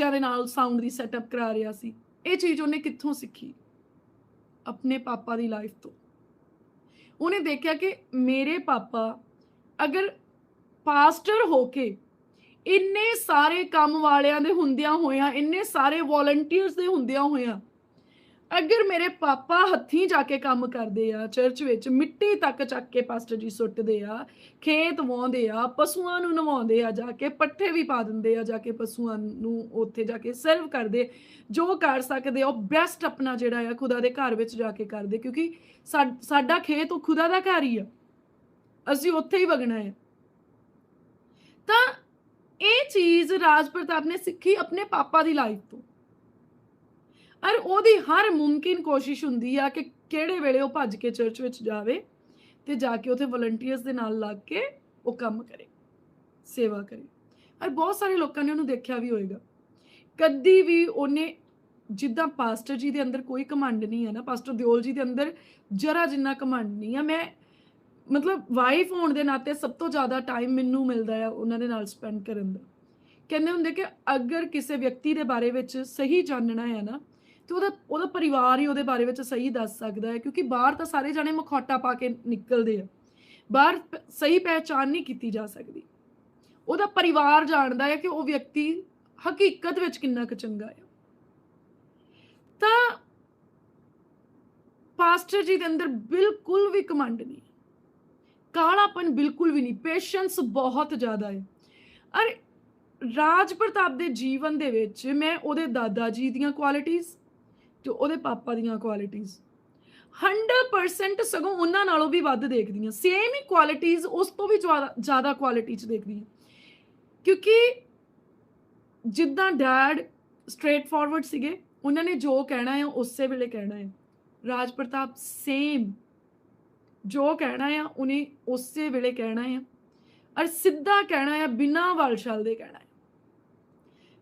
ਬੱਚਿਆਂ ਦੇ ਨਾਲ ਸਾਊਂਡ ਦੀ ਸੈਟਅਪ ਕਰਾ ਰਿਹਾ ਸੀ। ਇਹ ਚੀਜ਼ ਉਹਨੇ ਕਿੱਥੋਂ ਸਿੱਖੀ? ਆਪਣੇ ਪਾਪਾ ਦੀ ਲਾਈਫ ਤੋਂ। ਉਹਨੇ ਦੇਖਿਆ ਕਿ ਮੇਰੇ ਪਾਪਾ ਅਗਰ ਪਾਸਟਰ ਹੋ ਕੇ ਇੰਨੇ ਸਾਰੇ ਕੰਮ ਵਾਲਿਆਂ ਦੇ ਹੁੰਦਿਆਂ ਹੋਇਆਂ, ਇੰਨੇ ਸਾਰੇ ਵੋਲੰਟੀਅਰਸ ਦੇ ਹੁੰਦਿਆਂ ਹੋਇਆਂ ਅਗਰ ਮੇਰੇ ਪਾਪਾ ਹੱਥੀਂ ਜਾ ਕੇ ਕੰਮ ਕਰਦੇ ਆ, ਚਰਚ ਵਿੱਚ ਮਿੱਟੀ ਤੱਕ ਚੱਕ ਕੇ ਪਾਸਟਰ ਜੀ ਸੁੱਟਦੇ ਆ, ਖੇਤ ਵਾਉਂਦੇ ਆ, ਪਸ਼ੂਆਂ ਨੂੰ ਨਵਾਉਂਦੇ ਆ, ਜਾ ਕੇ ਪੱਠੇ ਵੀ ਪਾ ਦਿੰਦੇ ਆ, ਜਾ ਕੇ ਪਸ਼ੂਆਂ ਨੂੰ ਉੱਥੇ ਜਾ ਕੇ ਸਰਵ ਕਰਦੇ, ਜੋ ਕਰ ਸਕਦੇ ਆ ਉਹ ਬੈਸਟ ਆਪਣਾ ਜਿਹੜਾ ਆ ਖੁਦਾ ਦੇ ਘਰ ਵਿੱਚ ਜਾ ਕੇ ਕਰਦੇ, ਕਿਉਂਕਿ ਸਾ- ਸਾਡਾ ਖੇਤ ਉਹ ਖੁਦਾ ਦਾ ਘਰ ਹੀ ਆ। ਅਸੀਂ ਉੱਥੇ ਹੀ ਵਗਣਾ ਹੈ। ਤਾਂ ਇਹ ਚੀਜ਼ ਰਾਜ ਪ੍ਰਤਾਪ ਨੇ ਸਿੱਖੀ ਆਪਣੇ ਪਾਪਾ ਦੀ ਲਾਈਫ ਤੋਂ। ਔਰ ਉਹਦੀ ਹਰ ਮੁਮਕਿਨ ਕੋਸ਼ਿਸ਼ ਹੁੰਦੀ ਆ ਕਿ ਕਿਹੜੇ ਵੇਲੇ ਉਹ ਭੱਜ ਕੇ ਚਰਚ ਵਿੱਚ ਜਾਵੇ ਤੇ ਜਾ ਕੇ ਉੱਥੇ ਵਲੰਟੀਅਰਸ ਦੇ ਨਾਲ ਲੱਗ ਕੇ ਉਹ ਕੰਮ ਕਰੇ, ਸੇਵਾ ਕਰੇ। ਔਰ ਬਹੁਤ ਸਾਰੇ ਲੋਕਾਂ ਨੇ ਉਹਨੂੰ ਦੇਖਿਆ ਵੀ ਹੋਏਗਾ। ਕਦੀ ਵੀ ਉਹਨੇ ਜਿੱਦਾਂ ਪਾਸਟਰ ਜੀ ਦੇ ਅੰਦਰ ਕੋਈ ਕਮਾਂਡ ਨਹੀਂ ਹੈ ਨਾ ਪਾਸਟਰ ਦਿਓਲ ਜੀ ਦੇ ਅੰਦਰ ਜਰਾ ਜਿੰਨਾ ਕਮਾਂਡ ਨਹੀਂ ਆ, ਮੈਂ ਮਤਲਬ ਵਾਈਫ ਹੋਣ ਦੇ ਨਾਤੇ ਸਭ ਤੋਂ ਜ਼ਿਆਦਾ ਟਾਈਮ ਮੈਨੂੰ ਮਿਲਦਾ ਹੈ ਉਹਨਾਂ ਦੇ ਨਾਲ ਸਪੈਂਡ ਕਰਨ ਦਾ। ਕਹਿੰਦੇ ਹੁੰਦੇ ਕਿ ਅਗਰ ਕਿਸੇ ਵਿਅਕਤੀ ਦੇ ਬਾਰੇ ਵਿੱਚ ਸਹੀ ਜਾਣਨਾ ਹੈ ਨਾ ਤੇ ਉਹਦਾ ਉਹਦਾ ਪਰਿਵਾਰ ਹੀ ਉਹਦੇ ਬਾਰੇ ਵਿੱਚ ਸਹੀ ਦੱਸ ਸਕਦਾ ਹੈ, ਕਿਉਂਕਿ ਬਾਹਰ ਤਾਂ ਸਾਰੇ ਜਾਣੇ ਮਖੌਟਾ ਪਾ ਕੇ ਨਿਕਲਦੇ ਆ। ਬਾਹਰ ਸਹੀ ਪਹਿਚਾਨ ਨਹੀਂ ਕੀਤੀ ਜਾ ਸਕਦੀ। ਉਹਦਾ ਪਰਿਵਾਰ ਜਾਣਦਾ ਹੈ ਕਿ ਉਹ ਵਿਅਕਤੀ ਹਕੀਕਤ ਵਿੱਚ ਕਿੰਨਾ ਕੁ ਚੰਗਾ ਹੈ ਤਾਂ ਪਾਸਟਰ ਜੀ ਦੇ ਅੰਦਰ ਬਿਲਕੁਲ ਵੀ ਕਮਾਂਡ ਨਹੀਂ। ਕਾਲਾਪਨ ਬਿਲਕੁਲ ਵੀ ਨਹੀਂ, ਪੇਸ਼ੈਂਸ ਬਹੁਤ ਜ਼ਿਆਦਾ ਹੈ। ਅਰੇ ਰਾਜ ਪ੍ਰਤਾਪ ਦੇ ਜੀਵਨ ਦੇ ਵਿੱਚ ਮੈਂ ਉਹਦੇ ਦਾਦਾ ਜੀ ਦੀਆਂ ਕੁਆਲਿਟੀਆਂ ਤੇ ਉਹਦੇ ਪਾਪਾ ਦੀਆਂ ਕੁਆਲਿਟੀਆਂ 100% ਸਗੋਂ ਉਹਨਾਂ ਨਾਲੋਂ ਵੀ ਵੱਧ ਦੇਖਦੀ ਹਾਂ ਸੇਮ ਹੀ ਕੁਆਲਿਟੀਆਂ ਉਸ ਤੋਂ ਵੀ ਜ਼ਿਆਦਾ ਕੁਆਲਿਟੀ ਚ ਦੇਖਦੀ ਹਾਂ ਕਿਉਂਕਿ ਜਿੱਦਾਂ ਡੈਡ ਸਟ੍ਰੇਟ ਫਾਰਵਰਡ ਸੀਗੇ, ਉਹਨਾਂ ਨੇ ਜੋ ਕਹਿਣਾ ਹੈ ਉਸੇ ਵੇਲੇ ਕਹਿਣਾ ਹੈ ਰਾਜ ਪ੍ਰਤਾਪ ਸੇਮ ਜੋ ਕਹਿਣਾ ਆ, ਉਹਨੇ ਉਸੇ ਵੇਲੇ ਕਹਿਣਾ ਆ। ਔਰ ਸਿੱਧਾ ਕਹਿਣਾ ਆ, ਬਿਨਾਂ ਵਲਛਲ ਦੇ ਕਹਿਣਾ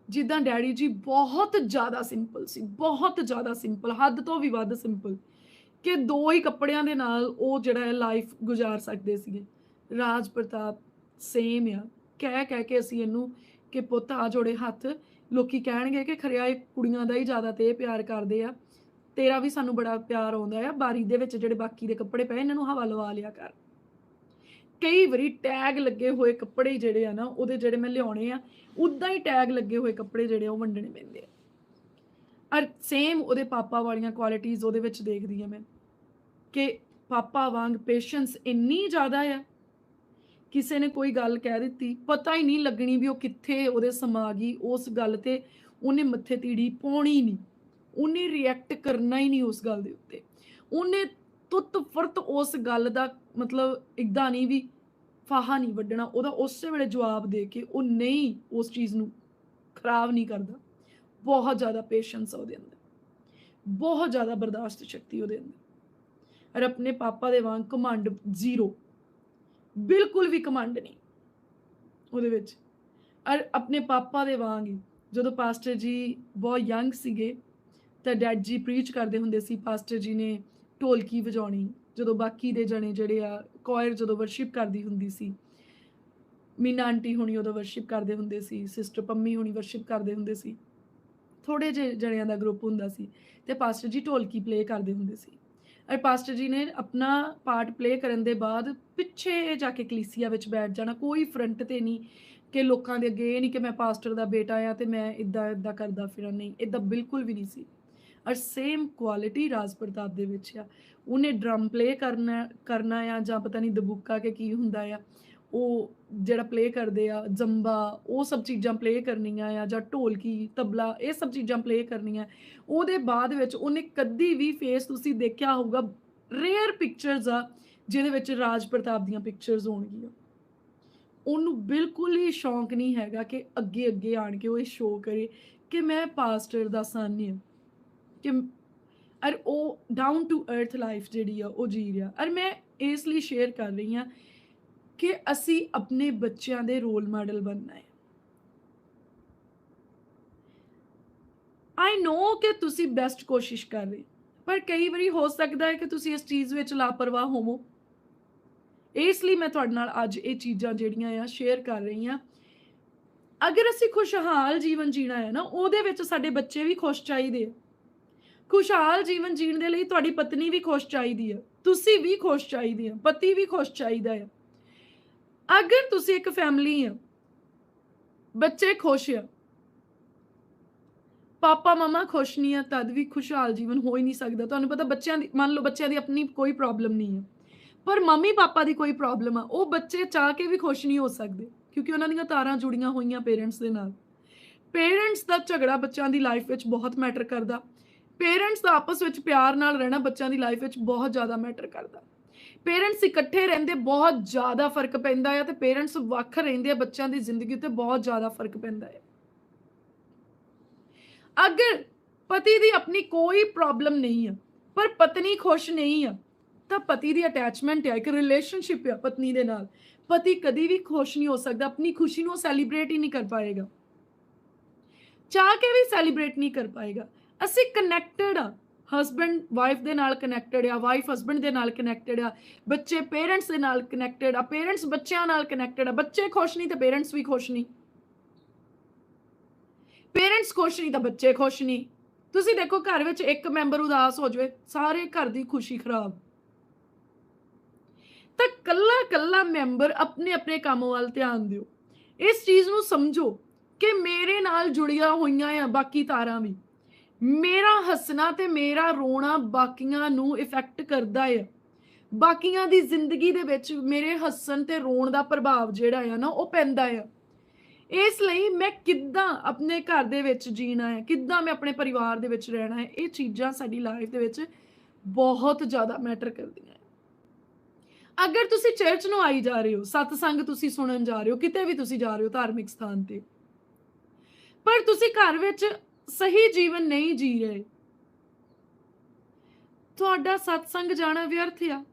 ਜਿੱਦਾਂ ਡੈਡੀ ਜੀ ਬਹੁਤ ਜ਼ਿਆਦਾ ਸਿੰਪਲ ਸੀ, ਬਹੁਤ ਜ਼ਿਆਦਾ ਸਿੰਪਲ ਹੱਦ ਤੋਂ ਵੀ ਵੱਧ ਸਿੰਪਲ ਕਿ ਦੋ ਹੀ ਕੱਪੜਿਆਂ ਦੇ ਨਾਲ ਉਹ ਜਿਹੜਾ ਹੈ ਲਾਈਫ ਗੁਜ਼ਾਰ ਸਕਦੇ ਸੀਗੇ। ਰਾਜ ਪ੍ਰਤਾਪ ਸੇਮ ਆ। ਕਹਿ ਕਹਿ ਕੇ ਅਸੀਂ ਇਹਨੂੰ ਕਿ ਪੁੱਤ ਆ ਜੋੜੇ ਹੱਥ, ਲੋਕੀ ਕਹਿਣਗੇ ਕਿ ਖਰਿਆ ਇਹ ਕੁੜੀਆਂ ਦਾ ਹੀ ਜ਼ਿਆਦਾ ਤੇ ਇਹ ਪਿਆਰ ਕਰਦੇ ਆ। ਤੇਰਾ ਵੀ ਸਾਨੂੰ ਬੜਾ ਪਿਆਰ ਆਉਂਦਾ ਆ, ਬਾਰੀ ਦੇ ਵਿੱਚ ਜਿਹੜੇ ਬਾਕੀ ਦੇ ਕੱਪੜੇ ਪਏ, ਇਹਨਾਂ ਨੂੰ ਹਵਾ ਲਵਾ ਲਿਆ ਕਰ। ਕਈ ਵਾਰੀ ਟੈਗ ਲੱਗੇ ਹੋਏ ਕੱਪੜੇ ਜਿਹੜੇ ਆ ਨਾ, ਉਹਦੇ ਜਿਹੜੇ ਮੈਂ ਲਿਆਉਣੇ ਆ ਉਦਾਂ ਹੀ ਟੈਗ ਲੱਗੇ ਹੋਏ ਕੱਪੜੇ ਜਿਹੜੇ ਉਹ ਵੰਡਣੇ ਪੈਂਦੇ ਆ। ਔਰ ਸੇਮ ਉਹਦੇ ਪਾਪਾ ਵਾਲੀਆਂ ਕੁਆਲਿਟੀਆਂ ਉਹਦੇ ਵਿੱਚ ਦੇਖਦੀ ਆ ਮੈਂ ਕਿ ਪਾਪਾ ਵਾਂਗ ਪੇਸ਼ੈਂਸ ਇੰਨੀ ਜ਼ਿਆਦਾ ਆ, ਕਿਸੇ ਨੇ ਕੋਈ ਗੱਲ ਕਹਿ ਦਿੱਤੀ, ਪਤਾ ਹੀ ਨਹੀਂ ਲੱਗਣੀ ਵੀ ਉਹ ਕਿੱਥੇ ਉਹਦੇ ਸਮਾ ਗਈ ਉਸ ਗੱਲ ਤੇ ਉਹਨੇ ਮੱਥੇ ਤੀੜੀ ਪਾਉਣੀ ਨਹੀਂ, ਉਹਨੇ ਰਿਐਕਟ ਕਰਨਾ ਹੀ ਨਹੀਂ ਉਸ ਗੱਲ ਦੇ ਉੱਤੇ। ਉਹਨੇ ਤੁੱਤ ਫਰਤ ਉਸ ਗੱਲ ਦਾ ਮਤਲਬ ਇਦਾਂ ਨਹੀਂ ਵੀ ਫਾਹਾ ਨਹੀਂ ਵੱਢਣਾ, ਉਹਦਾ ਉਸੇ ਵੇਲੇ ਜਵਾਬ ਦੇ ਕੇ ਉਹ ਨਹੀਂ ਉਸ ਚੀਜ਼ ਨੂੰ ਖਰਾਬ ਨਹੀਂ ਕਰਦਾ। ਬਹੁਤ ਜ਼ਿਆਦਾ ਪੇਸ਼ੈਂਸ ਉਹਦੇ ਅੰਦਰ। ਬਹੁਤ ਜ਼ਿਆਦਾ ਬਰਦਾਸ਼ਤ ਸ਼ਕਤੀ ਉਹਦੇ ਅੰਦਰ। ਔਰ ਆਪਣੇ ਪਾਪਾ ਦੇ ਵਾਂਗ ਕਮਾਂਡ ਜ਼ੀਰੋ ਬਿਲਕੁਲ ਵੀ ਕਮਾਂਡ ਨਹੀਂ ਉਹਦੇ ਵਿੱਚ। ਔਰ ਆਪਣੇ ਪਾਪਾ ਦੇ ਵਾਂਗ ਹੀ, ਜਦੋਂ ਪਾਸਟਰ ਜੀ ਬਹੁਤ ਯੰਗ ਸੀਗੇ, ਤਾਂ ਡੈਡ ਜੀ ਪ੍ਰੀਚ ਕਰਦੇ ਹੁੰਦੇ ਸੀ ਪਾਸਟਰ ਜੀ ਨੇ ਢੋਲਕੀ ਵਜਾਉਣੀ। ਜਦੋਂ ਬਾਕੀ ਦੇ ਜਣੇ ਜਿਹੜੇ ਆ ਕੋਇਰ ਜਦੋਂ ਵਰਸ਼ਿਪ ਕਰਦੀ ਹੁੰਦੀ ਸੀ, ਮੀਨਾ ਆਂਟੀ ਹੁਣੀ ਉਦੋਂ ਵਰਸ਼ਿਪ ਕਰਦੇ ਹੁੰਦੇ ਸੀ ਸਿਸਟਰ ਪੰਮੀ ਹੁਣੀ ਵਰਸ਼ਿਪ ਕਰਦੇ ਹੁੰਦੇ ਸੀ ਥੋੜੇ ਜਿਹੇ ਜਣਿਆਂ ਦਾ ਗਰੁੱਪ ਹੁੰਦਾ ਸੀ ਤੇ ਪਾਸਟਰ ਜੀ ਢੋਲਕੀ ਪਲੇ ਕਰਦੇ ਹੁੰਦੇ ਸੀ। ਔਰ ਪਾਸਟਰ ਜੀ ਨੇ ਆਪਣਾ ਪਾਰਟ ਪਲੇ ਕਰਨ ਦੇ ਬਾਅਦ ਪਿੱਛੇ ਜਾ ਕੇ ਕਲੀਸੀਆ ਵਿੱਚ ਬੈਠ ਜਾਣਾ, ਕੋਈ ਫਰੰਟ ਤੇ ਨਹੀਂ ਕਿ ਲੋਕਾਂ ਦੇ ਅੱਗੇ ਇਹ ਨਹੀਂ ਕਿ ਮੈਂ ਪਾਸਟਰ ਦਾ ਬੇਟਾ ਆ ਤੇ ਮੈਂ ਇਦਾਂ ਇਦਾਂ ਕਰਦਾ ਫਿਰਾਂ, ਨਹੀਂ ਇਦਾਂ ਬਿਲਕੁਲ ਵੀ ਨਹੀਂ ਸੀ। ਔਰ ਸੇਮ ਕੁਆਲਿਟੀ ਰਾਜ ਪ੍ਰਤਾਪ ਦੇ ਵਿੱਚ ਆ। ਉਹਨੇ ਡਰਮ ਪਲੇ ਕਰਨਾ ਕਰਨਾ ਆ ਜਾਂ ਪਤਾ ਨਹੀਂ ਦਬੂਕਾ ਕੇ ਕੀ ਹੁੰਦਾ ਆ। ਉਹ ਜਿਹੜਾ ਪਲੇ ਕਰਦੇ ਆ, ਜੰਬਾ, ਉਹ ਸਭ ਚੀਜ਼ਾਂ ਪਲੇ ਕਰਨੀਆਂ ਆ ਜਾਂ ਢੋਲਕੀ, ਤਬਲਾ, ਇਹ ਸਭ ਚੀਜ਼ਾਂ ਪਲੇ ਕਰਨੀਆਂ। ਉਹਦੇ ਬਾਅਦ ਵਿੱਚ ਉਹਨੇ ਕਦੀ ਵੀ ਫੇਸ ਤੁਸੀਂ ਦੇਖਿਆ ਹੋਊਗਾ ਰੇਅਰ ਪਿਕਚਰਸ ਆ, ਜਿਹਦੇ ਵਿੱਚ ਰਾਜ ਪ੍ਰਤਾਪ ਦੀਆਂ ਪਿਕਚਰਸ ਹੋਣਗੀਆਂ। ਉਹਨੂੰ ਬਿਲਕੁਲ ਹੀ ਸ਼ੌਂਕ ਨਹੀਂ ਹੈਗਾ ਕਿ ਅੱਗੇ ਅੱਗੇ ਆਣ ਕੇ ਉਹ ਇਹ ਸ਼ੋਅ ਕਰੇ ਕਿ ਮੈਂ ਪਾਸਟਰ ਦਾ ਸਨ ਹਾਂ ਕਿ ਅਰ ਉਹ ਡਾਊਨ ਟੂ ਅਰਥ ਲਾਈਫ ਜਿਹੜੀ ਆ, ਉਹ ਜੀ ਰਿਹਾ। ਅਰ ਮੈਂ ਇਸ ਲਈ ਸ਼ੇਅਰ ਕਰ ਰਹੀ ਹਾਂ ਕਿ ਅਸੀਂ ਆਪਣੇ ਬੱਚਿਆਂ ਦੇ ਰੋਲ ਮਾਡਲ ਬਣਨਾ ਹੈ। ਆਈ ਨੋ ਕਿ ਤੁਸੀਂ ਬੈਸਟ ਕੋਸ਼ਿਸ਼ ਕਰ ਰਹੇ ਪਰ ਕਈ ਵਾਰੀ ਹੋ ਸਕਦਾ ਹੈ ਕਿ ਤੁਸੀਂ ਇਸ ਚੀਜ਼ ਵਿੱਚ ਲਾਪਰਵਾਹ ਹੋਵੋ। ਇਸ ਲਈ ਮੈਂ ਤੁਹਾਡੇ ਨਾਲ ਅੱਜ ਇਹ ਚੀਜ਼ਾਂ ਜਿਹੜੀਆਂ ਆ ਸ਼ੇਅਰ ਕਰ ਰਹੀ ਹਾਂ। ਅਗਰ ਅਸੀਂ ਖੁਸ਼ਹਾਲ ਜੀਵਨ ਜੀਣਾ ਹੈ ਨਾ, ਉਹਦੇ ਵਿੱਚ ਸਾਡੇ ਬੱਚੇ ਵੀ ਖੁਸ਼ ਚਾਹੀਦੇ ਆ। ਖੁਸ਼ਹਾਲ ਜੀਵਨ ਜੀਣ ਦੇ ਲਈ ਤੁਹਾਡੀ ਪਤਨੀ ਵੀ ਖੁਸ਼ ਚਾਹੀਦੀ ਹੈ ਤੁਸੀਂ ਵੀ ਖੁਸ਼ ਚਾਹੀਦੇ ਹੋ ਪਤੀ ਵੀ ਖੁਸ਼ ਚਾਹੀਦਾ ਹੈ ਅਗਰ ਤੁਸੀਂ ਇੱਕ ਫੈਮਿਲੀ ਆ, ਬੱਚੇ ਖੁਸ਼ ਆ, ਪਾਪਾ, ਮਮਾ ਖੁਸ਼ ਨਹੀਂ ਆ, ਤਦ ਵੀ ਖੁਸ਼ਹਾਲ ਜੀਵਨ ਹੋ ਹੀ ਨਹੀਂ ਸਕਦਾ। ਤੁਹਾਨੂੰ ਪਤਾ ਬੱਚਿਆਂ ਦੀ, ਮੰਨ ਲਓ ਬੱਚਿਆਂ ਦੀ ਆਪਣੀ ਕੋਈ ਪ੍ਰੋਬਲਮ ਨਹੀਂ ਹੈ ਪਰ ਮੰਮੀ, ਪਾਪਾ ਦੀ ਕੋਈ ਪ੍ਰੋਬਲਮ ਆ। ਉਹ ਬੱਚੇ ਚਾਹ ਕੇ ਵੀ ਖੁਸ਼ ਨਹੀਂ ਹੋ ਸਕਦੇ, ਕਿਉਂਕਿ ਉਹਨਾਂ ਦੀਆਂ ਤਾਰਾਂ ਜੁੜੀਆਂ ਹੋਈਆਂ ਪੇਰੈਂਟਸ ਦੇ ਨਾਲ। ਪੇਰੈਂਟਸ ਦਾ ਝਗੜਾ ਬੱਚਿਆਂ ਦੀ ਲਾਈਫ ਵਿੱਚ ਬਹੁਤ ਮੈਟਰ ਕਰਦਾ। ਪੇਰੈਂਟਸ ਦਾ ਆਪਸ ਵਿੱਚ ਪਿਆਰ ਨਾਲ ਰਹਿਣਾ ਬੱਚਿਆਂ ਦੀ ਲਾਈਫ ਵਿੱਚ ਬਹੁਤ ਜ਼ਿਆਦਾ ਮੈਟਰ ਕਰਦਾ। ਪੇਰੈਂਟਸ ਇਕੱਠੇ ਰਹਿੰਦੇ ਬਹੁਤ ਜ਼ਿਆਦਾ ਫ਼ਰਕ ਪੈਂਦਾ ਹੈ ਤੇ ਪੇਰੈਂਟਸ ਵੱਖ ਰਹਿੰਦੇ ਆ, ਬੱਚਿਆਂ ਦੀ ਜ਼ਿੰਦਗੀ ਉੱਤੇ ਬਹੁਤ ਜ਼ਿਆਦਾ ਫ਼ਰਕ ਪੈਂਦਾ ਹੈ ਅਗਰ ਪਤੀ ਦੀ ਆਪਣੀ ਕੋਈ ਪ੍ਰੋਬਲਮ ਨਹੀਂ ਆ, ਪਰ ਪਤਨੀ ਖੁਸ਼ ਨਹੀਂ ਆ, ਤਾਂ ਪਤੀ ਦੀ ਅਟੈਚਮੈਂਟ ਹੈ ਇੱਕ ਰਿਲੇਸ਼ਨਸ਼ਿਪ ਹੈ ਪਤਨੀ ਦੇ ਨਾਲ। ਪਤੀ ਕਦੀ ਵੀ ਖੁਸ਼ ਨਹੀਂ ਹੋ ਸਕਦਾ, ਆਪਣੀ ਖੁਸ਼ੀ ਨੂੰ ਸੈਲੀਬ੍ਰੇਟ ਹੀ ਨਹੀਂ ਕਰ ਪਾਏਗਾ। ਚਾਹ ਕੇ ਵੀ ਸੈਲੀਬ੍ਰੇਟ ਨਹੀਂ ਕਰ ਪਾਏਗਾ। ਅਸੀਂ ਕਨੈਕਟਡ ਆ। ਹਸਬੰਡ ਵਾਈਫ ਦੇ ਨਾਲ ਕਨੈਕਟਡ ਆ ਵਾਈਫ ਹਸਬੰਡ ਦੇ ਨਾਲ ਕਨੈਕਟਡ ਆ, ਬੱਚੇ ਪੇਰੈਂਟਸ ਦੇ ਨਾਲ ਕਨੈਕਟਡ ਆ ਪੇਰੈਂਟਸ ਬੱਚਿਆਂ ਨਾਲ ਕਨੈਕਟਡ ਆ। ਬੱਚੇ ਖੁਸ਼ ਨਹੀਂ ਤੇ ਪੇਰੈਂਟਸ ਵੀ ਖੁਸ਼ ਨਹੀਂ। ਪੇਰੈਂਟਸ ਖੁਸ਼ ਨਹੀਂ ਤਾਂ ਬੱਚੇ ਖੁਸ਼ ਨਹੀਂ। ਤੁਸੀਂ ਦੇਖੋ ਘਰ ਵਿੱਚ ਇੱਕ ਮੈਂਬਰ ਉਦਾਸ ਹੋ ਜਾਵੇ, ਸਾਰੇ ਘਰ ਦੀ ਖੁਸ਼ੀ ਖਰਾਬ। ਤਾਂ ਕੱਲਾ ਕੱਲਾ ਮੈਂਬਰ ਆਪਣੇ ਆਪਣੇ ਕੰਮ ਵੱਲ ਧਿਆਨ ਦਿਓ। ਇਸ ਚੀਜ਼ ਨੂੰ ਸਮਝੋ ਕਿ ਮੇਰੇ ਨਾਲ ਜੁੜੀਆਂ ਹੋਈਆਂ ਆ ਬਾਕੀ ਤਾਰਾਂ ਵੀ। ਮੇਰਾ ਹੱਸਣਾ ਤੇ ਮੇਰਾ ਰੋਣਾ ਬਾਕੀਆਂ ਨੂੰ ਇਫੈਕਟ ਕਰਦਾ ਹੈ ਬਾਕੀਆਂ ਦੀ ਜ਼ਿੰਦਗੀ ਦੇ ਵਿੱਚ ਮੇਰੇ ਹੱਸਣ ਤੇ ਰੋਣ ਦਾ ਪ੍ਰਭਾਵ ਜਿਹੜਾ ਆ ਨਾ, ਉਹ ਪੈਂਦਾ ਆ। ਇਸ ਲਈ ਮੈਂ ਕਿੱਦਾਂ ਆਪਣੇ ਘਰ ਦੇ ਵਿੱਚ ਜੀਣਾ ਹੈ ਕਿੱਦਾਂ ਮੈਂ ਆਪਣੇ ਪਰਿਵਾਰ ਦੇ ਵਿੱਚ ਰਹਿਣਾ ਹੈ ਇਹ ਚੀਜ਼ਾਂ ਸਾਡੀ ਲਾਈਫ ਦੇ ਵਿੱਚ ਬਹੁਤ ਜ਼ਿਆਦਾ ਮੈਟਰ ਕਰਦੀਆਂ ਅਗਰ ਤੁਸੀਂ ਚਰਚ ਨੂੰ ਆਈ ਜਾ ਰਹੇ ਹੋ, ਸਤਸੰਗ ਤੁਸੀਂ ਸੁਣਨ ਜਾ ਰਹੇ ਹੋ, ਕਿਤੇ ਵੀ ਤੁਸੀਂ ਜਾ ਰਹੇ ਹੋ ਧਾਰਮਿਕ ਸਥਾਨ ਤੇ, ਪਰ ਤੁਸੀਂ ਘਰ ਵਿੱਚ ਸਹੀ ਜੀਵਨ ਨਹੀਂ ਜੀ ਰਹੇ। ਤੁਹਾਡਾ ਸਤਸੰਗ ਜਾਣਾ ਵਿਅਰਥ ਆ।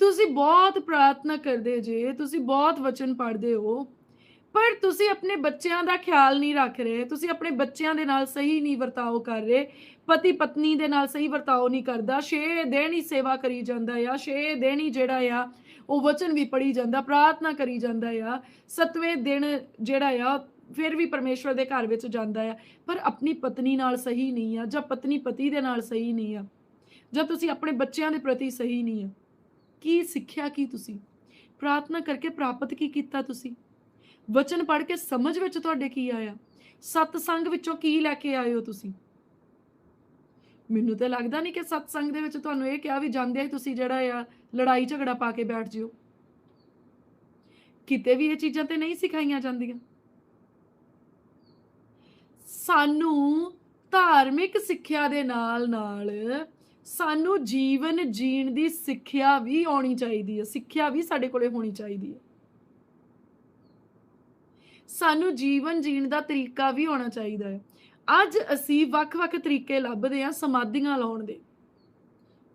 ਤੁਸੀਂ ਬਹੁਤ ਪ੍ਰਾਰਥਨਾ ਕਰਦੇ ਜੇ, ਤੁਸੀਂ ਬਹੁਤ ਵਚਨ ਪੜ੍ਹਦੇ ਹੋ, ਪਰ ਤੁਸੀਂ ਆਪਣੇ ਬੱਚਿਆਂ ਦਾ ਖਿਆਲ ਨਹੀਂ ਰੱਖ ਰਹੇ, ਤੁਸੀਂ ਆਪਣੇ ਬੱਚਿਆਂ ਦੇ ਨਾਲ ਸਹੀ ਨਹੀਂ ਵਰਤਾਓ ਕਰ ਰਹੇ ਪਤੀ ਪਤਨੀ ਦੇ ਨਾਲ ਸਹੀ ਵਰਤਾਓ ਨਹੀਂ ਕਰਦਾ, ਛੇ ਦਿਨ ਹੀ ਸੇਵਾ ਕਰੀ ਜਾਂਦਾ ਆ, ਛੇ ਦਿਨ ਹੀ ਜਿਹੜਾ ਆ, ਉਹ ਵਚਨ ਵੀ ਪੜੀ ਜਾਂਦਾ, ਪ੍ਰਾਰਥਨਾ ਕਰੀ ਜਾਂਦਾ ਆ, ਸਤਵੇਂ ਦਿਨ ਜਿਹੜਾ ਆ ਫਿਰ ਵੀ ਪਰਮੇਸ਼ਵਰ ਦੇ ਘਰ ਵਿੱਚ ਜਾਂਦਾ ਆ, ਪਰ ਆਪਣੀ ਪਤਨੀ ਨਾਲ ਸਹੀ ਨਹੀਂ ਆ ਜਾਂ ਪਤਨੀ ਪਤੀ ਦੇ ਨਾਲ ਸਹੀ ਨਹੀਂ ਆ, ਜਾਂ ਤੁਸੀਂ ਆਪਣੇ ਬੱਚਿਆਂ ਦੇ ਪ੍ਰਤੀ ਸਹੀ ਨਹੀਂ ਆ। ਕੀ ਸਿੱਖਿਆ ਕੀ ਤੁਸੀਂ? ਪ੍ਰਾਰਥਨਾ ਕਰਕੇ ਪ੍ਰਾਪਤ ਕੀ ਕੀਤਾ ਤੁਸੀਂ? ਵਚਨ ਪੜ੍ਹ ਕੇ ਸਮਝ ਵਿੱਚ ਤੁਹਾਡੇ ਕੀ ਆਇਆ? ਸਤਸੰਗ ਵਿੱਚੋਂ ਕੀ ਲੈ ਕੇ ਆਏ ਹੋ ਤੁਸੀਂ? ਮੈਨੂੰ ਤਾਂ ਲੱਗਦਾ ਨਹੀਂ ਕਿ ਸਤਸੰਗ ਦੇ ਵਿੱਚ ਤੁਹਾਨੂੰ ਇਹ ਕਿਹਾ ਵੀ ਜਾਂਦੇ ਹੀ ਤੁਸੀਂ ਜਿਹੜਾ ਆ, ਲੜਾਈ ਝਗੜਾ ਪਾ ਕੇ ਬੈਠ ਜਿਓ। ਕਿਤੇ ਵੀ ਇਹ ਚੀਜ਼ਾਂ ਤੇ ਨਹੀਂ ਸਿਖਾਈਆਂ ਜਾਂਦੀਆਂ। ਸਾਨੂੰ ਧਾਰਮਿਕ ਸਿੱਖਿਆ ਦੇ ਨਾਲ ਨਾਲ ਸਾਨੂੰ ਜੀਵਨ ਜੀਣ ਦੀ ਸਿੱਖਿਆ ਵੀ ਆਉਣੀ ਚਾਹੀਦੀ ਹੈ, ਸਿੱਖਿਆ ਵੀ ਸਾਡੇ ਕੋਲੇ ਹੋਣੀ ਚਾਹੀਦੀ ਹੈ। ਸਾਨੂੰ ਜੀਵਨ ਜੀਣ ਦਾ ਤਰੀਕਾ ਵੀ ਆਉਣਾ ਚਾਹੀਦਾ ਹੈ। ਅੱਜ ਅਸੀਂ ਵੱਖ-ਵੱਖ ਤਰੀਕੇ ਲੱਭਦੇ ਹਾਂ ਸਮਾਧੀਆਂ ਲਾਉਣ ਦੇ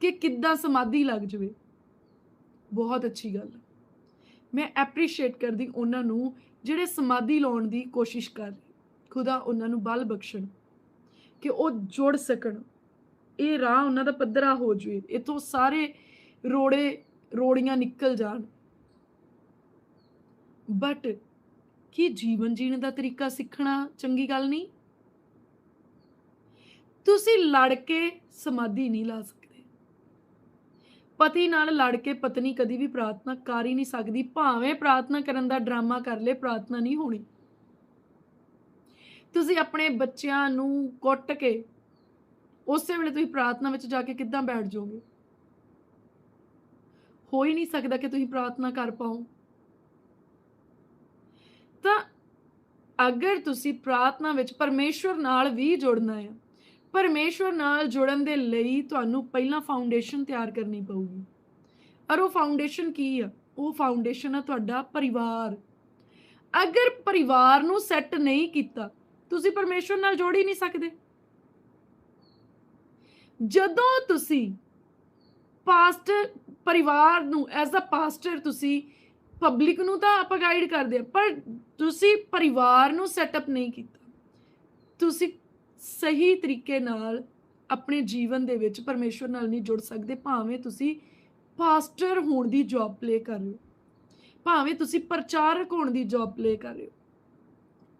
ਕਿ ਕਿੱਦਾਂ ਸਮਾਧੀ ਲੱਗ ਜਵੇ। ਬਹੁਤ ਅੱਛੀ ਗੱਲ ਮੈਂ ਐਪਰੀਸ਼ੀਏਟ ਕਰਦੀ ਉਹਨਾਂ ਨੂੰ ਜਿਹੜੇ ਸਮਾਧੀ ਲਾਉਣ ਦੀ ਕੋਸ਼ਿਸ਼ ਕਰ ਰਹੇ ਖੁਦਾ ਉਹਨਾਂ ਨੂੰ ਬਲ ਬਖਸ਼ਣ, ਕਿ ਉਹ ਜੁੜ ਸਕਣ। ਇਹ ਰਾਹ ਉਹਨਾਂ ਦਾ ਪੱਧਰਾ ਹੋ ਜਵੇ, ਇਥੋਂ ਸਾਰੇ ਰੋੜੇ, ਰੋੜੀਆਂ ਨਿਕਲ ਜਾਣ। ਬਟ ਕੀ ਜੀਵਨ ਜੀਣ ਦਾ ਤਰੀਕਾ ਸਿੱਖਣਾ ਚੰਗੀ ਗੱਲ ਨਹੀਂ? ਤੁਸੀਂ ਲੜ ਕੇ ਸਮਾਧੀ ਨਹੀਂ ਲਾ ਸਕਦੇ। ਪਤੀ ਨਾਲ ਲੜ ਕੇ ਪਤਨੀ ਕਦੀ ਵੀ ਪ੍ਰਾਰਥਨਾ ਕਰ ਹੀ ਨਹੀਂ ਸਕਦੀ, ਭਾਵੇਂ ਪ੍ਰਾਰਥਨਾ ਕਰਨ ਦਾ ਡਰਾਮਾ ਕਰ ਲੇ, ਪ੍ਰਾਰਥਨਾ ਨਹੀਂ ਹੋਣੀ। ਤੁਸੀਂ ਆਪਣੇ ਬੱਚਿਆਂ ਨੂੰ ਕੁੱਟ ਕੇ ਉਸੇ ਵੇਲੇ ਤੁਸੀਂ ਪ੍ਰਾਰਥਨਾ ਵਿੱਚ ਜਾ ਕੇ ਕਿੱਦਾਂ ਬੈਠ ਜਾਓਗੇ? ਹੋ ਹੀ ਨਹੀਂ ਸਕਦਾ ਕਿ ਤੁਸੀਂ ਪ੍ਰਾਰਥਨਾ ਕਰ ਪਾਓ। ਤਾਂ ਅਗਰ ਤੁਸੀਂ ਪ੍ਰਾਰਥਨਾ ਵਿੱਚ ਪਰਮੇਸ਼ਵਰ ਨਾਲ ਵੀ ਜੁੜਨਾ ਹੈ, ਪਰਮੇਸ਼ਵਰ ਨਾਲ ਜੁੜਨ ਦੇ ਲਈ ਤੁਹਾਨੂੰ ਪਹਿਲਾਂ ਫਾਊਂਡੇਸ਼ਨ ਤਿਆਰ ਕਰਨੀ ਪਊਗੀ। ਔਰ ਉਹ ਫਾਊਂਡੇਸ਼ਨ ਕੀ ਆ? ਉਹ ਫਾਊਂਡੇਸ਼ਨ ਆ ਤੁਹਾਡਾ ਪਰਿਵਾਰ। ਅਗਰ ਪਰਿਵਾਰ ਨੂੰ ਸੈੱਟ ਨਹੀਂ ਕੀਤਾ ਤੁਸੀਂ ਪਰਮੇਸ਼ਵਰ ਨਾਲ ਜੋੜ ਹੀ ਨਹੀਂ ਸਕਦੇ। ਜਦੋਂ ਤੁਸੀਂ ਪਾਸਟਰ ਪਰਿਵਾਰ ਨੂੰ ਐਜ਼ ਅ ਪਾਸਟਰ ਤੁਸੀਂ ਪਬਲਿਕ ਨੂੰ ਤਾਂ ਆਪਾਂ ਗਾਈਡ ਕਰਦੇ ਆ, ਪਰ ਤੁਸੀਂ ਪਰਿਵਾਰ ਨੂੰ ਸੈਟਅਪ ਨਹੀਂ ਕੀਤਾ। ਤੁਸੀਂ ਸਹੀ ਤਰੀਕੇ ਨਾਲ ਆਪਣੇ ਜੀਵਨ ਦੇ ਵਿੱਚ ਪਰਮੇਸ਼ਵਰ ਨਾਲ ਨਹੀਂ ਜੁੜ ਸਕਦੇ, ਭਾਵੇਂ ਤੁਸੀਂ ਪਾਸਟਰ ਹੋਣ ਦੀ ਜੌਬ ਪਲੇ ਕਰ ਰਹੇ ਹੋ। ਭਾਵੇਂ ਤੁਸੀਂ ਪ੍ਰਚਾਰਕ ਹੋਣ ਦੀ ਜੌਬ ਪਲੇ ਕਰ ਰਹੇ ਹੋ।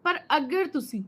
ਪਰ ਅਗਰ ਤੁਸੀਂ